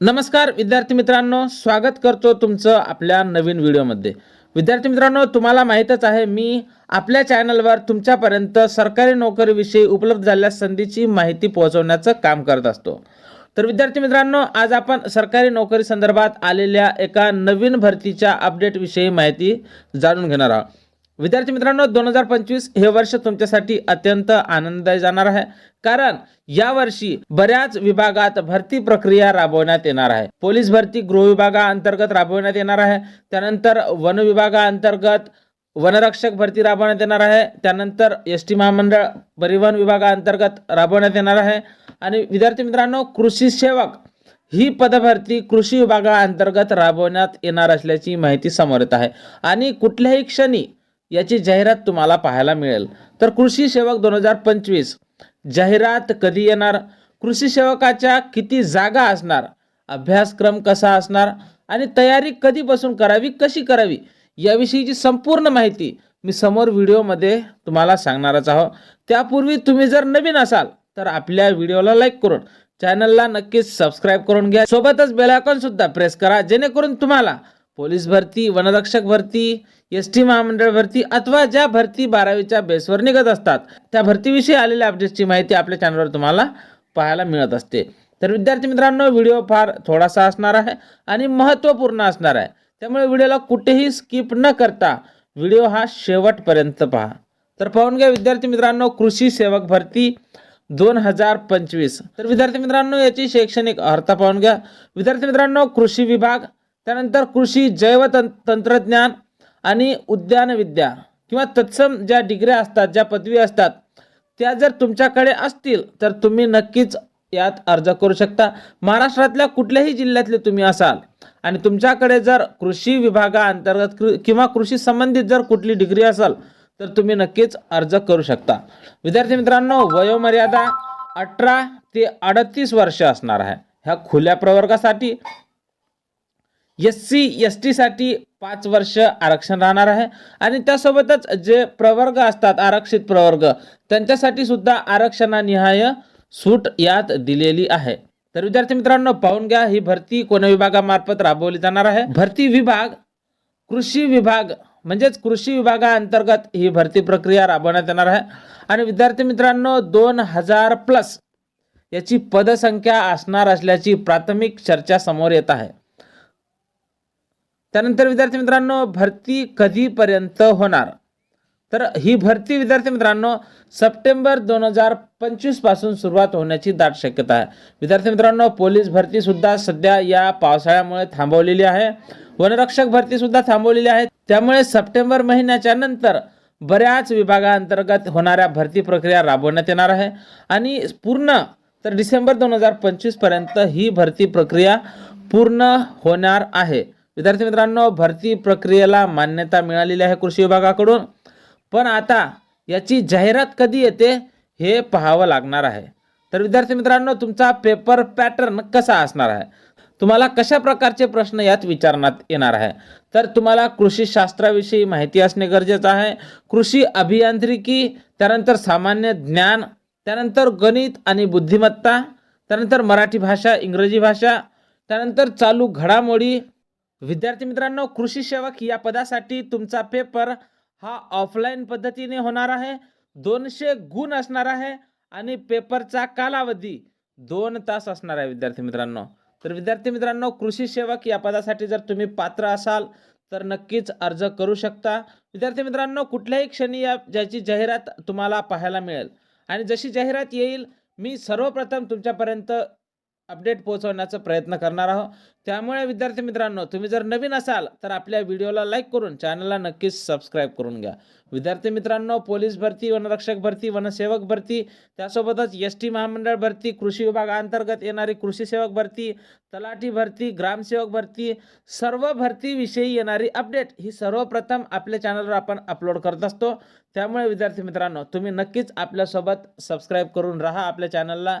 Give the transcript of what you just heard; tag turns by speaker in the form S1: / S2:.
S1: नमस्कार विद्यार्थी मित्रांनो. स्वागत करतो तुमचं आपल्या नवीन व्हिडिओमध्ये. विद्यार्थी मित्रांनो तुम्हाला माहीतच आहे मी आपल्या चॅनलवर तुमच्यापर्यंत सरकारी नोकरीविषयी उपलब्ध झालेल्या संधीची माहिती पोहोचवण्याचं काम करत असतो. तर विद्यार्थी मित्रांनो आज आपण सरकारी नोकरी संदर्भात आलेल्या एका नवीन भरतीच्या अपडेटविषयी माहिती जाणून घेणार आहोत. विद्यार्थी मित्रांनो दोन हजार पंचवीस हे वर्ष तुमच्यासाठी अत्यंत आनंददायी जाणार आहे. कारण यावर्षी बऱ्याच विभागात भरती प्रक्रिया राबवण्यात येणार आहे. पोलीस भरती गृह विभागाअंतर्गत राबवण्यात येणार आहे. त्यानंतर वन विभागाअंतर्गत वनरक्षक भरती राबवण्यात येणार आहे. त्यानंतर एस टी महामंडळ परिवहन विभागाअंतर्गत राबवण्यात येणार आहे. आणि विद्यार्थी मित्रांनो कृषी सेवक ही पदभरती कृषी विभागाअंतर्गत राबवण्यात येणार असल्याची माहिती समोर येत आहे. आणि कुठल्याही क्षणी याची जाहिरात तुम्हाला पाहायला मिळेल. तर कृषी सेवक दोन हजार पंचवीस जाहिरात कधी येणार? कृषी सेवकाच्या किती जागा असणार? अभ्यासक्रम कसा असणार? आणि तयारी कधीपासून करावी कशी करावी? याविषयीची संपूर्ण माहिती मी समोर व्हिडिओमध्ये तुम्हाला सांगणारच आहोत त्यापूर्वी तुम्ही जर नवीन असाल तर आपल्या व्हिडिओला लाईक करून चॅनलला नक्कीच सबस्क्राईब करून घ्या. सोबतच बेलायकॉन सुद्धा प्रेस करा जेणेकरून तुम्हाला पोलीस भरती वनरक्षक भरती एस टी महामंडळ भरती अथवा ज्या भरती बारावीच्या बेसवर निघत असतात. त्या भरतीविषयी आलेल्या अपडेट्सची माहिती आपल्या चॅनलवर तुम्हाला पाहायला मिळत असते. तर विद्यार्थी मित्रांनो व्हिडिओ फार थोडासा असणार आहे आणि महत्त्वपूर्ण असणार आहे. त्यामुळे व्हिडिओला कुठेही स्किप न करता व्हिडिओ हा शेवटपर्यंत पहा. तर पाहून घ्या विद्यार्थी मित्रांनो कृषी सेवक भरती दोन हजार पंचवीस. तर विद्यार्थी मित्रांनो याची शैक्षणिक अर्हता पाहून घ्या. विद्यार्थी मित्रांनो कृषी विभाग त्यानंतर कृषी जैव तं तंत्रज्ञान आणि उद्यानविद्या किंवा तत्सम ज्या डिग्र्या असतात ज्या पदवी असतात त्या जर तुमच्याकडे असतील तर तुम्ही नक्कीच यात अर्ज करू शकता. महाराष्ट्रातल्या कुठल्याही जिल्ह्यातले तुम्ही असाल आणि तुमच्याकडे जर कृषी विभागाअंतर्गत कृ किंवा कृषी संबंधित जर कुठली डिग्री असेल तर तुम्ही नक्कीच अर्ज करू शकता. विद्यार्थी मित्रांनो वयोमर्यादा अठरा ते अडतीस वर्ष असणार आहे. ह्या खुल्या प्रवर्गासाठी एस सी एस टीसाठी पाच वर्ष आरक्षण राहणार आहे. आणि त्यासोबतच जे प्रवर्ग असतात आरक्षित प्रवर्ग त्यांच्यासाठी सुद्धा आरक्षणानिहाय सूट यात दिलेली आहे. तर विद्यार्थी मित्रांनो पाहून घ्या ही भरती कोण विभागामार्फत राबवली जाणार आहे? भरती विभाग कृषी विभाग म्हणजेच कृषी विभागाअंतर्गत ही भरती प्रक्रिया राबवण्यात येणार आहे. आणि विद्यार्थी मित्रांनो दोन हजार प्लस याची पदसंख्या असणार असल्याची प्राथमिक चर्चा समोर येत आहे. त्यानंतर विद्यार्थी मित्रांनो भरती कधीपर्यंत होणार? तर ही भरती विद्यार्थी मित्रांनो सप्टेंबर दोन हजार पंचवीसपासून सुरुवात होण्याची दाट शक्यता आहे. विद्यार्थी मित्रांनो पोलीस भरतीसुद्धा सध्या या पावसाळ्यामुळे थांबवलेली आहे. वनरक्षक भरतीसुद्धा थांबवलेली आहे. त्यामुळे सप्टेंबर महिन्याच्या नंतर बऱ्याच विभागाअंतर्गत होणाऱ्या भरती प्रक्रिया राबवण्यात येणार आहे. आणि पूर्ण तर डिसेंबर दोन हजार पंचवीसपर्यंत ही भरती प्रक्रिया पूर्ण होणार आहे. विद्यार्थी मित्रांनो भरती प्रक्रियेला मान्यता मिळालेली आहे कृषी विभागाकडून. पण आता याची जाहिरात कधी येते हे पाहावं लागणार आहे. तर विद्यार्थी मित्रांनो तुमचा पेपर पॅटर्न कसा असणार आहे? तुम्हाला कशा प्रकारचे प्रश्न यात विचारण्यात येणार आहे? तर तुम्हाला कृषीशास्त्राविषयी माहिती असणे गरजेचं आहे. कृषी अभियांत्रिकी त्यानंतर सामान्य ज्ञान त्यानंतर गणित आणि बुद्धिमत्ता त्यानंतर मराठी भाषा इंग्रजी भाषा त्यानंतर चालू घडामोडी विद्यार्थी मित्रांनो कृषी सेवक या पदासाठी तुमचा पेपर हा ऑफलाईन पद्धतीने होणार आहे. दोनशे गुण असणार आहे आणि पेपरचा कालावधी दोन तास असणार आहे विद्यार्थी मित्रांनो. तर विद्यार्थी मित्रांनो कृषी सेवक या पदासाठी जर तुम्ही पात्र असाल तर नक्कीच अर्ज करू शकता. विद्यार्थी मित्रांनो कुठल्याही क्षणी या ज्याची जाहिरात तुम्हाला पाहायला मिळेल. आणि जशी जाहिरात येईल मी सर्वप्रथम तुमच्यापर्यंत अपडेट पोहोचवण्याचा प्रयत्न करणार आहोत. त्यामुळे विद्यार्थी मित्रांनो तुम्ही जर नवीन असाल तर आपल्या व्हिडिओला लाईक करून चॅनलला नक्कीच सबस्क्राईब करून घ्या. विद्यार्थी मित्रांनो पोलीस भरती वनरक्षक भरती वनसेवक भरती त्यासोबतच एस टी महामंडळ भरती कृषी विभागाअंतर्गत येणारी कृषी सेवक भरती तलाठी भरती ग्रामसेवक भरती सर्व भरतीविषयी येणारी अपडेट ही सर्वप्रथम आपल्या चॅनलवर आपण अपलोड करत असतो. त्यामुळे विद्यार्थी मित्रांनो तुम्ही नक्कीच आपल्यासोबत सबस्क्राईब करून राहा आपल्या चॅनलला.